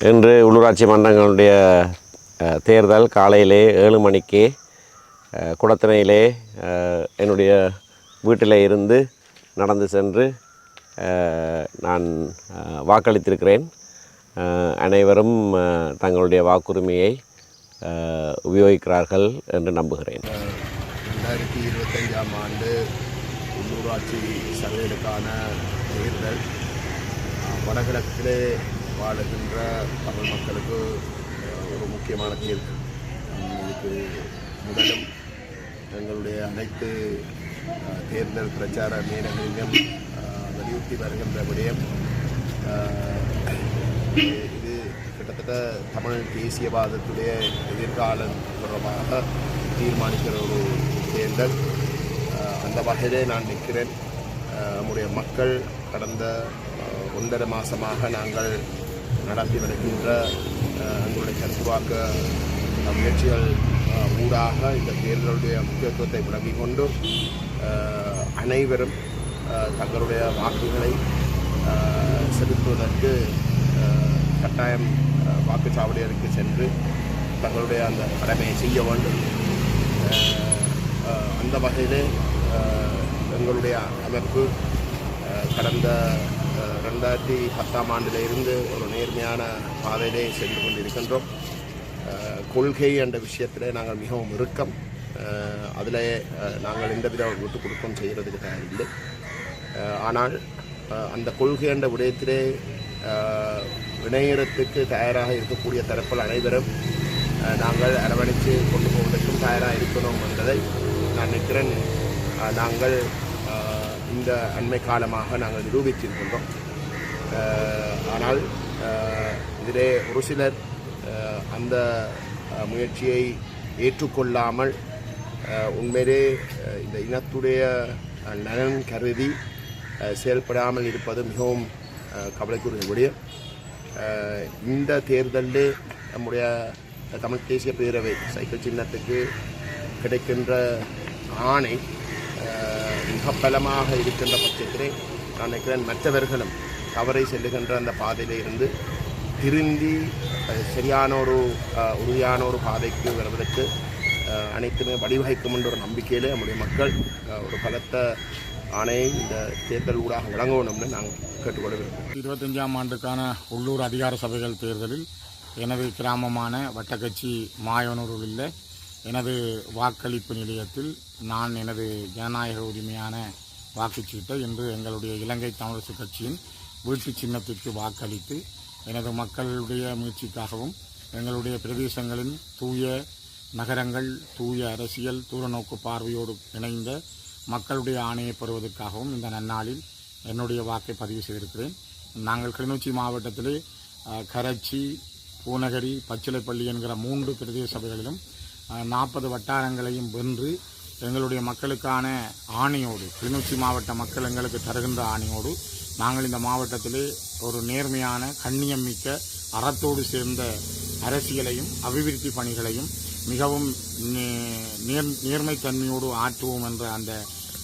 இன்று உள்ளூராட்சி மன்றங்களுடைய தேர்தல் காலையிலே ஏழு மணிக்கு அஹ், என்னுடைய வீட்டில் இருந்து நடந்து சென்று நான் வாக்களித்திருக்கிறேன். அனைவரும் தங்களுடைய வாக்குரிமையை உபயோகிக்கிறார்கள் என்று நம்புகிறேன். ரெண்டாயிரத்தி இருபத்தஞ்சாம் ஆண்டு உள்ளூராட்சி சபைகளுக்கான தேர்தல் வடகிழக்கிலே வாழுகின்ற தமிழ் மக்களுக்கு ஒரு முக்கியமான தேர்தல் இதுக்கு முதலும் எங்களுடைய அனைத்து தேர்தல் பிரச்சார மேலகளிலும் வலியுறுத்தி வருகின்ற விடயம் இது கிட்டத்தட்ட தமிழ் தேசியவாதத்துடைய எதிர்காலம் தொடர்பாக தீர்மானிக்கிற ஒரு தேர்தல். அந்த வகையிலே நான் நிற்கிறேன். நம்முடைய மக்கள் கடந்த ஒன்றரை மாதமாக நாங்கள் நடத்தி வருகின்ற எங்களுடைய கருத்துவாக்க முயற்சிகள் ஊடாக இந்த தேர்தலுடைய முக்கியத்துவத்தை விளங்கிக் கொண்டு அனைவரும் தங்களுடைய வாக்குகளை செலுத்துவதற்கு கட்டாயம் வாக்குச்சாவடியருக்கு வாக்குச்சாவடிகளுக்கு சென்று தங்களுடைய அந்த கடமையை செய்ய வேண்டும். அந்த வகையிலே எங்களுடைய அமைப்பு கடந்த ரெண்டாயிரத்தி பத்தாம் ஆண்டில் இருந்து ஒரு நேர்மையான பாதையிலே சென்று கொண்டிருக்கின்றோம். கொள்கை என்ற விஷயத்திலே நாங்கள் மிகவும் இறுக்கம். அதில் நாங்கள் எந்தவித விட்டு கொடுக்கம் செய்கிறதுக்கு தயாரில்லை. ஆனால் அந்த கொள்கை என்ற விடயத்திலே இணையறத்துக்கு தயாராக இருக்கக்கூடிய தரப்பில் அனைவரும் நாங்கள் அரவணைத்து கொண்டு போவதற்கும் தயாராக இருக்கணும் என்பதை நான் நினைக்கிறேன். நாங்கள் இந்த அண்மை காலமாக நாங்கள் நிரூபித்திருக்கின்றோம். ஆனால் இதிலே ஒரு சிலர் அந்த முயற்சியை ஏற்றுக்கொள்ளாமல் உண்மையிலே இந்த இனத்துடைய நலன் கருதி செயல்படாமல் இருப்பது மிகவும் கவலைக்குரியக்கூடிய கவலைக்குரிய விடயம் இந்த தேர்தலில் நம்முடைய தமிழ் தேசிய பேரவை சைக்கிள் சின்னத்துக்கு கிடைக்கின்ற ஆணை மிக பலமாக இருக்கின்ற பட்சத்திலே நான் நினைக்கிறேன் மற்றவர்களும் தவறை செல்லுகின்ற அந்த பாதையில் இருந்து திருந்தி சரியான ஒரு உறுதியான ஒரு பாதைக்கு வருவதற்கு அனைத்துமே வழிவகைக்கும் என்ற ஒரு நம்பிக்கையிலே நம்முடைய மக்கள் ஒரு பலத்த ஆணையை இந்த தேர்தல் ஊடாக வழங்கணும்னு நாங்கள் கேட்டுக்கொள்ள விரும்புகிறோம் இருபத்தஞ்சாம் ஆண்டுக்கான உள்ளூர் அதிகார சபைகள் தேர்தலில் எனது கிராமமான வட்டக்கட்சி மாயனூரில் உள்ள எனது வாக்களிப்பு நிலையத்தில் நான் எனது ஜனநாயக உரிமையான வாக்குச்சீட்டை இன்று எங்களுடைய இலங்கை தமிழரசு கட்சியின் வீட்டு சின்னத்திற்கு வாக்களித்து எனது மக்களுடைய முயற்சிக்காகவும் எங்களுடைய பிரதேசங்களின் தூய நகரங்கள் தூய அரசியல் தூரநோக்கு பார்வையோடு இணைந்த மக்களுடைய ஆணையை பெறுவதற்காகவும் இந்த நன்னாளில் என்னுடைய வாக்கை பதிவு செய்திருக்கிறேன். நாங்கள் கிளிநொச்சி மாவட்டத்திலே கரச்சி பூநகரி பச்சிலைப்பள்ளி என்கிற மூன்று பிரதேச சபைகளிலும் நாற்பது வட்டாரங்களையும் வென்று எங்களுடைய மக்களுக்கான ஆணையோடு கிளிநொச்சி மாவட்ட மக்கள் எங்களுக்கு தருகின்ற ஆணையோடு நாங்கள் இந்த மாவட்டத்திலே ஒரு நேர்மையான கண்ணியம் மிக்க அறத்தோடு சேர்ந்த அரசியலையும் அபிவிருத்தி பணிகளையும் மிகவும் நே- நேர் நேர்மைத்தன்மையோடு ஆற்றுவோம் என்ற அந்த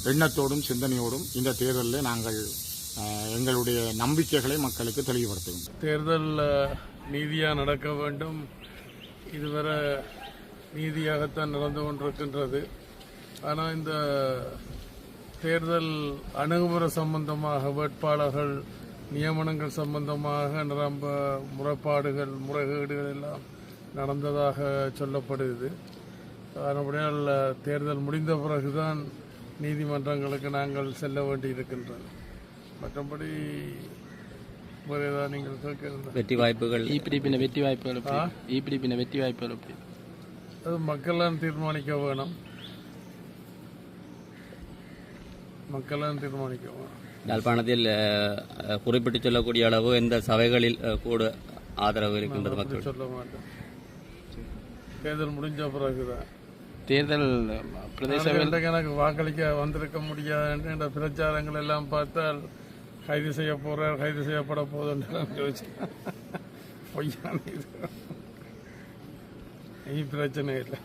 எண்ணத்தோடும் சிந்தனையோடும் இந்த தேர்தலில் நாங்கள் எங்களுடைய நம்பிக்கைகளை மக்களுக்கு தெளிவுபடுத்துவோம் தேர்தல் நீதியாக நடக்க வேண்டும். இதுவரை நீதியாகத்தான் நடந்து கொண்டிருக்கின்றது. ஆனால் இந்த தேர்தல் அணுகுமுறை சம்பந்தமாக வேட்பாளர்கள் நியமனங்கள் சம்பந்தமாக நிரம்ப முறைப்பாடுகள் முறைகேடுகள் எல்லாம் நடந்ததாக சொல்லப்படுது அதனுடையால் தேர்தல் முடிந்த பிறகுதான் நீதிமன்றங்களுக்கு நாங்கள் செல்ல வேண்டியிருக்கின்றது. மற்றபடி வேறு ஏதாவது நீங்கள் கேட்க வெற்றி வாய்ப்புகள். இப்படி பின்ன வெற்றி வாய்ப்புகள் இப்படி பின்ன வெற்றி வாய்ப்புகள் எப்படி? அது மக்களால் தீர்மானிக்க வேணும். மக்களால் தீர்மானிக்க வேணும் யாழ்ப்பாணத்தில் குறிப்பிட்டு சொல்லக்கூடிய அளவு எந்த சபைகளில் கூட ஆதரவு இருக்கின்றது மக்கள். சொல்ல மாட்டேன். தேர்தல் முடிஞ்ச பிறகுதான் தேர்தல் பிரதேச எனக்கு வாக்களிக்க வந்திருக்க முடியாது என்ற பிரச்சாரங்கள் எல்லாம் பார்த்தால் கைது செய்ய போறார் கைது செய்யப்பட போதுன்னு யோசிச்சு பொய்யான இது. பிரச்சனை இல்லை.